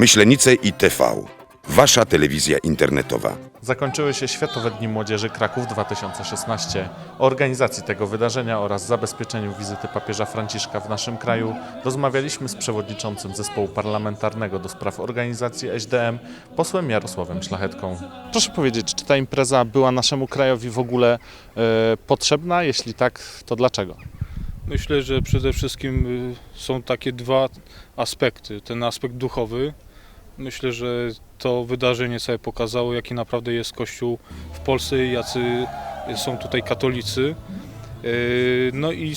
Myślenice i TV. Wasza telewizja internetowa. Zakończyły się Światowe Dni Młodzieży Kraków 2016. O organizacji tego wydarzenia oraz zabezpieczeniu wizyty papieża Franciszka w naszym kraju rozmawialiśmy z przewodniczącym zespołu parlamentarnego do spraw organizacji SDM, posłem Jarosławem Szlachetką. Proszę powiedzieć, czy ta impreza była naszemu krajowi w ogóle e, potrzebna? Jeśli tak, to dlaczego? Myślę, że przede wszystkim y, są takie dwa aspekty. Ten aspekt duchowy. Myślę, że to wydarzenie sobie pokazało, jaki naprawdę jest Kościół w Polsce, jacy są tutaj katolicy. Y, No i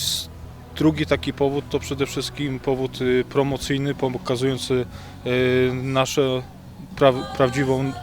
drugi taki powód to przede wszystkim powód y, promocyjny, pokazujący y, nasze pra, prawdziwą y,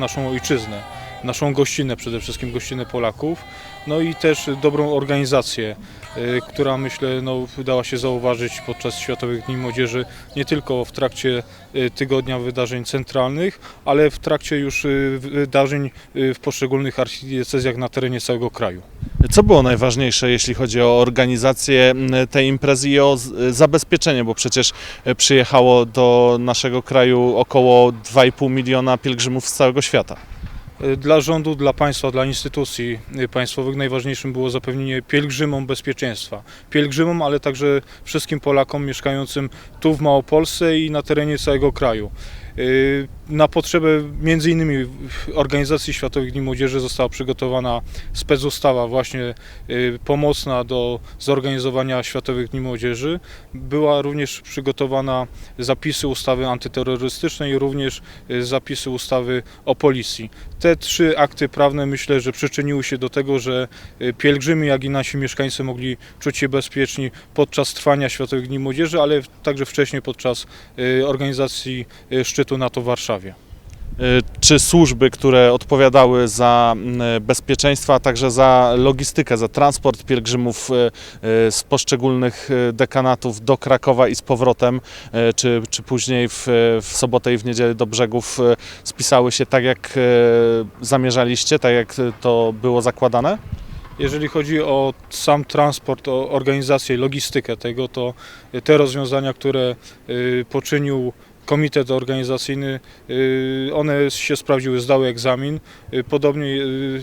naszą ojczyznę, naszą gościnę, przede wszystkim gościnę Polaków. No i też dobrą organizację, y, która myślę no, dała się zauważyć podczas Światowych Dni Młodzieży, nie tylko w trakcie y, tygodnia wydarzeń centralnych, ale w trakcie już y, wydarzeń w poszczególnych archidiecezjach na terenie całego kraju. Co było najważniejsze, jeśli chodzi o organizację tej imprezy i o zabezpieczenie, bo przecież e, przyjechało do naszego kraju około 2,5 miliona pielgrzymów z całego świata. Y, Dla rządu, dla państwa, dla instytucji y, państwowych najważniejszym było zapewnienie pielgrzymom bezpieczeństwa. Pielgrzymom, ale także wszystkim Polakom mieszkającym tu w Małopolsce i na terenie całego kraju. Y, Na potrzebę innymi organizacji Światowych Dni Młodzieży została przygotowana specustawa właśnie y, pomocna do zorganizowania Światowych Dni Młodzieży. Była również przygotowana zapisy ustawy antyterrorystycznej, również y, zapisy ustawy o policji. Te trzy akty prawne myślę, że przyczyniły się do tego, że pielgrzymi, jak i nasi mieszkańcy mogli czuć się bezpieczni podczas trwania Światowych Dni Młodzieży, ale także wcześniej podczas organizacji y, szczytu NATO w Warszawie. E, Czy służby, które odpowiadały za m, bezpieczeństwo, a także za logistykę, za transport pielgrzymów e, z poszczególnych dekanatów do Krakowa i z powrotem, czy, czy później w, w sobotę i w niedzielę do brzegów spisały się tak, jak zamierzaliście, tak jak to było zakładane? Jeżeli chodzi o sam transport, o organizację, logistykę tego, to te rozwiązania, które y, poczynił komitet organizacyjny, y, one się sprawdziły, zdały egzamin. Y, Podobnie y,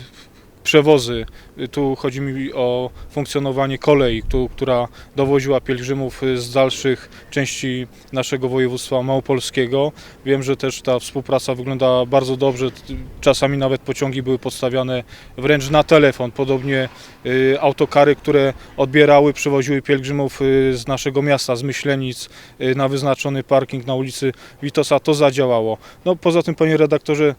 przewozy, tu chodzi mi o funkcjonowanie kolei, która dowoziła pielgrzymów z dalszych części naszego województwa małopolskiego. Wiem, że też ta współpraca wygląda bardzo dobrze, czasami nawet pociągi były podstawiane wręcz na telefon. Podobnie y, autokary, które odbierały, przywoziły pielgrzymów y, z naszego miasta, z Myślenic y, na wyznaczony parking na ulicy Witosa, to zadziałało. No, poza tym, panie redaktorze,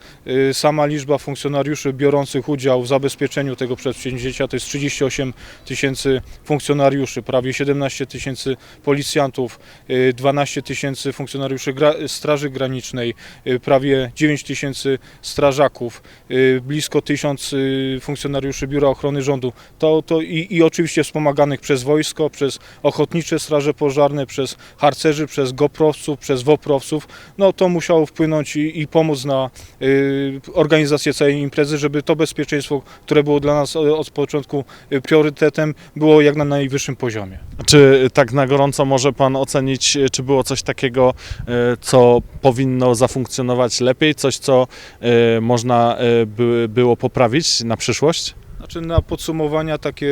sama liczba funkcjonariuszy biorących udział w zabezpieczeniu tego przedsięwzięcia to jest 38 tysięcy funkcjonariuszy, prawie 17 tysięcy policjantów, y, 12 tysięcy funkcjonariuszy Straży Granicznej, y, prawie 9 tysięcy strażaków, y, blisko 1000 y, funkcjonariuszy Biura Ochrony Rządu. To, to i, I oczywiście wspomaganych przez wojsko, przez ochotnicze straże pożarne, przez harcerzy, przez goprowców, przez woprowców. No to musiało wpłynąć i, i pomóc na y, organizację całej imprezy, żeby to bezpieczeństwo, które było dla nas e, od początku y, priorytetem, było jak na najwyższym poziomie. Czy tak na gorąco może Pan ocenić, e, czy było coś takiego, e, co powinno zafunkcjonować lepiej, coś, co e, można e, by, było poprawić na przyszłość? Znaczy na podsumowania takie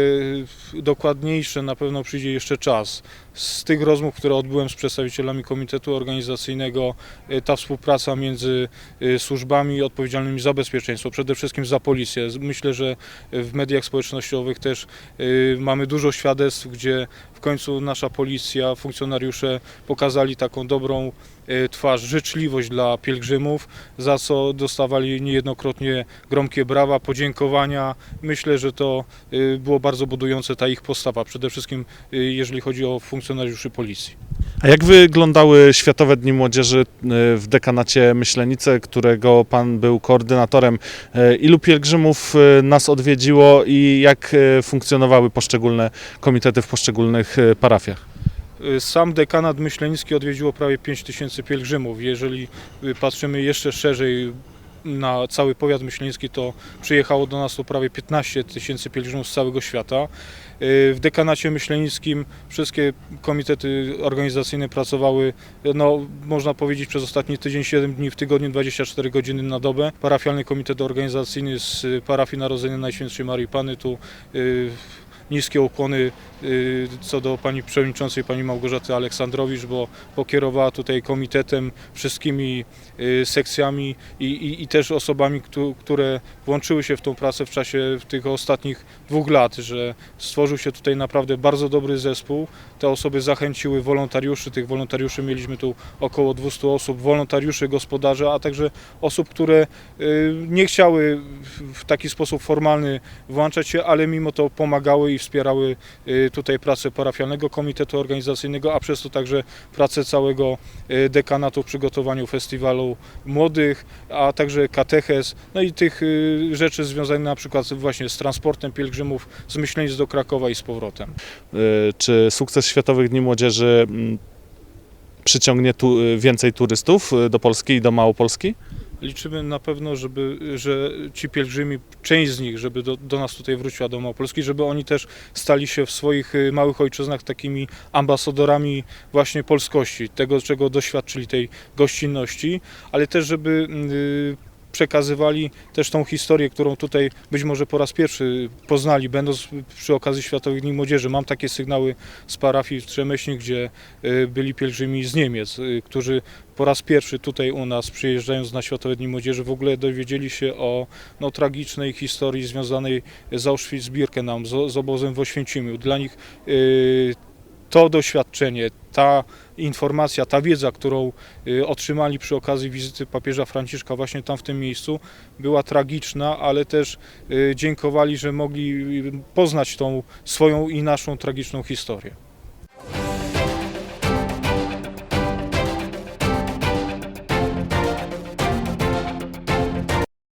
y, dokładniejsze na pewno przyjdzie jeszcze czas. Z tych rozmów, które odbyłem z przedstawicielami Komitetu Organizacyjnego, y, ta współpraca między y, służbami odpowiedzialnymi za bezpieczeństwo, przede wszystkim za policję. Myślę, że w mediach społecznościowych też mamy dużo świadectw, gdzie końcu nasza policja, funkcjonariusze pokazali taką dobrą y, twarz, życzliwość dla pielgrzymów, za co dostawali niejednokrotnie gromkie brawa, podziękowania. Myślę, że to y, było bardzo budujące ta ich postawa, przede wszystkim y, jeżeli chodzi o funkcjonariuszy policji. A jak wyglądały Światowe Dni Młodzieży e, w dekanacie Myślenice, którego Pan był koordynatorem? E, Ilu pielgrzymów e, nas odwiedziło i jak funkcjonowały poszczególne komitety w poszczególnych parafiach? Y, Sam dekanat myślenicki odwiedziło prawie 5 tysięcy pielgrzymów. Jeżeli y, patrzymy jeszcze szerzej na cały powiat myślenicki, to przyjechało do nas tu prawie 15 tysięcy pielgrzymów z całego świata. W dekanacie myślenickim wszystkie komitety organizacyjne pracowały, no można powiedzieć przez ostatni tydzień 7 dni w tygodniu, 24 godziny na dobę. Parafialny komitet organizacyjny z parafii Narodzenia Najświętszej Marii Panny tu y, niskie ukłony y, co do pani przewodniczącej, pani Małgorzaty Aleksandrowicz, bo pokierowała tutaj komitetem, wszystkimi y, sekcjami i, i, i też osobami, któ- które włączyły się w tą pracę w czasie tych ostatnich dwóch lat, że stworzył się tutaj naprawdę bardzo dobry zespół. Te osoby zachęciły wolontariuszy, tych wolontariuszy mieliśmy tu około 200 osób, wolontariuszy, gospodarzy, a także osób, które y, nie chciały w taki sposób formalny włączać się, ale mimo to pomagały i wspierały y, tutaj pracę parafialnego komitetu organizacyjnego, a przez to także pracę całego y, dekanatu w przygotowaniu festiwalu młodych, a także katechez, no i tych y, rzeczy związanych na przykład właśnie z transportem pielgrzymów z Myślenic do Krakowa i z powrotem. Czy sukces Światowych Dni Młodzieży mm, przyciągnie tu więcej turystów do Polski i do Małopolski? Liczymy na pewno, żeby, że ci pielgrzymi, część z nich, żeby do, do nas tutaj wróciła do Małopolski, żeby oni też stali się w swoich y, małych ojczyznach takimi ambasadorami właśnie polskości, tego czego doświadczyli tej gościnności, ale też żeby y, przekazywali też tą historię, którą tutaj być może po raz pierwszy poznali, będąc przy okazji Światowych Dni Młodzieży. Mam takie sygnały z parafii w Trzemieśni, gdzie y, byli pielgrzymi z Niemiec, y, którzy po raz pierwszy tutaj u nas, przyjeżdżając na Światowe Dni Młodzieży, w ogóle dowiedzieli się o no, tragicznej historii związanej z Auschwitz-Birkenau, z, z obozem w Oświęcimiu. Dla nich y, to doświadczenie, ta informacja, ta wiedza, którą y, otrzymali przy okazji wizyty papieża Franciszka właśnie tam w tym miejscu, była tragiczna, ale też y, dziękowali, że mogli y, poznać tą swoją i naszą tragiczną historię.